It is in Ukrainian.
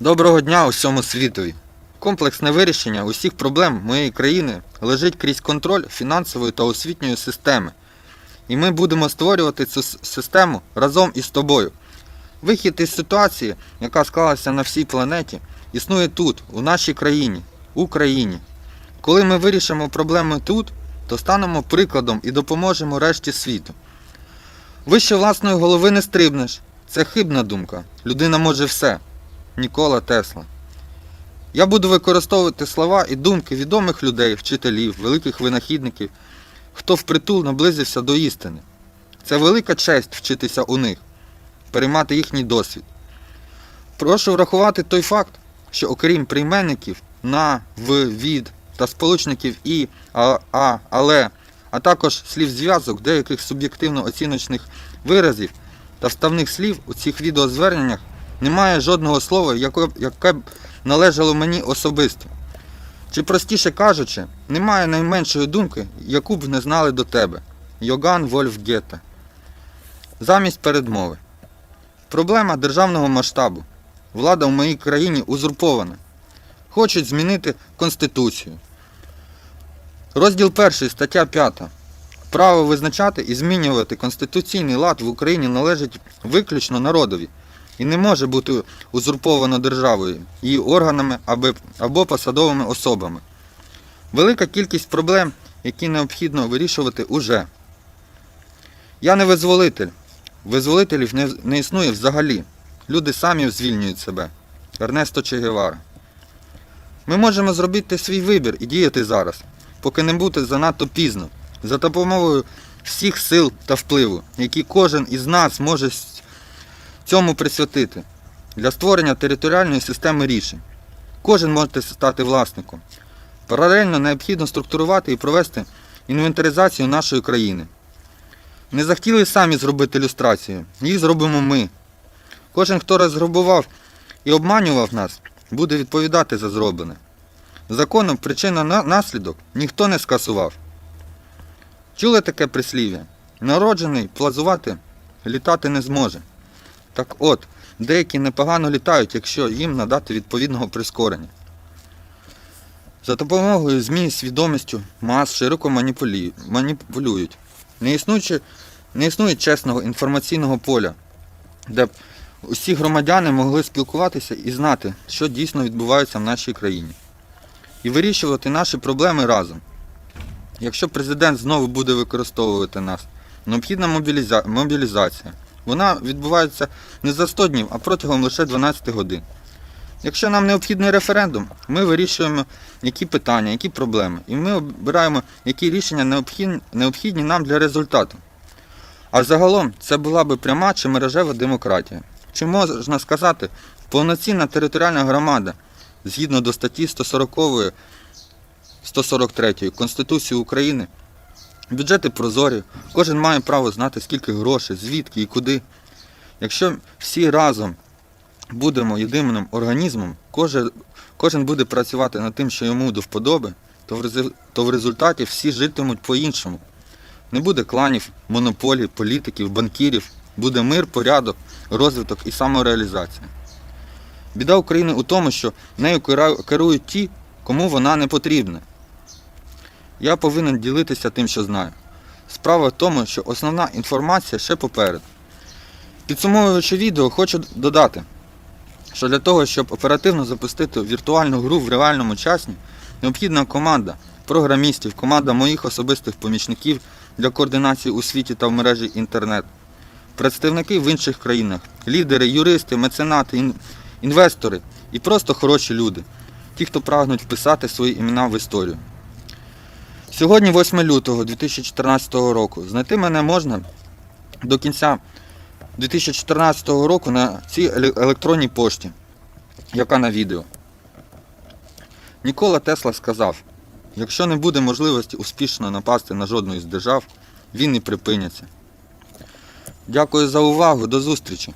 Доброго дня усьому світові. Комплексне вирішення усіх проблем моєї країни лежить крізь контроль фінансової та освітньої системи. І ми будемо створювати цю систему разом із тобою. Вихід із ситуації, яка склалася на всій планеті, існує тут, у нашій країні, Україні. Коли ми вирішимо проблеми тут, то станемо прикладом і допоможемо решті світу. Вище власної голови не стрибнеш. Це хибна думка. Людина може все. Нікола Тесла. Я буду використовувати слова і думки відомих людей, вчителів, великих винахідників, хто впритул наблизився до істини. Це велика честь вчитися у них, переймати їхній досвід. Прошу врахувати той факт, що окрім прийменників на, в, від та сполучників і, а, а, але, а також слів зв'язок, деяких суб'єктивно-оціночних виразів та вставних слів у цих відеозверненнях немає жодного слова, яке, яке б належало мені особисто. Чи простіше кажучи, немає найменшої думки, яку б не знали до тебе. Йоган Вольф Гетте. Замість передмови. Проблема державного масштабу. Влада в моїй країні узурпована. Хочуть змінити Конституцію. Розділ 1, стаття 5. Право визначати і змінювати конституційний лад в Україні належить виключно народові і не може бути узурповано державою, її органами або, посадовими особами. Велика кількість проблем, які необхідно вирішувати уже. Я не визволитель. Визволителів не, не існує взагалі. Люди самі звільнюють себе. Ернесто Че Гевара. Ми можемо зробити свій вибір і діяти зараз, поки не буде занадто пізно, за допомогою всіх сил та впливу, які кожен із нас може цьому присвятити для створення територіальної системи рішень. Кожен може стати власником. Паралельно необхідно структурувати і провести інвентаризацію нашої країни. Не захотіли самі зробити ілюстрацію, її зробимо ми. Кожен, хто розграбував і обманював нас, буде відповідати за зроблене. Законом причина на наслідок ніхто не скасував. Чули таке прислів'я? Народжений плазувати літати не зможе. Так от, деякі непогано літають, якщо їм надати відповідного прискорення. За допомогою ЗМІ свідомістю мас широко маніпулюють. Не існуючи, не існує чесного інформаційного поля, де б усі громадяни могли спілкуватися і знати, що дійсно відбувається в нашій країні. І вирішувати наші проблеми разом. Якщо президент знову буде використовувати нас, необхідна мобіліза- мобілізація. Вона відбувається не за 100 днів, а протягом лише 12 годин. Якщо нам необхідний референдум, ми вирішуємо, які питання, які проблеми, і ми обираємо, які рішення необхідні, нам для результату. А загалом це була би пряма чи мережева демократія. Чи можна сказати, повноцінна територіальна громада згідно до статті 140 143 Конституції України. Бюджети прозорі, кожен має право знати, скільки грошей, звідки і куди. Якщо всі разом будемо єдиним організмом, кожен, кожен буде працювати над тим, що йому до вподоби, то в, результаті всі житимуть по-іншому. Не буде кланів, монополій, політиків, банкірів, буде мир, порядок, розвиток і самореалізація. Біда України у тому, що нею керують ті, кому вона не потрібна. Я повинен ділитися тим, що знаю. Справа в тому, що основна інформація ще попереду. Підсумовуючи відео, хочу додати, що для того, щоб оперативно запустити віртуальну гру в реальному часі, необхідна команда програмістів, команда моїх особистих помічників для координації у світі та в мережі інтернет, представники в інших країнах, лідери, юристи, меценати, інвестори і просто хороші люди, ті, хто прагнуть вписати свої імена в історію. Сьогодні 8 лютого 2014 року. Знайти мене можна до кінця 2014 року на цій електронній пошті, яка на відео. Нікола Тесла сказав, якщо не буде можливості успішно напасти на жодну із держав, війни припиняться. Дякую за увагу, до зустрічі!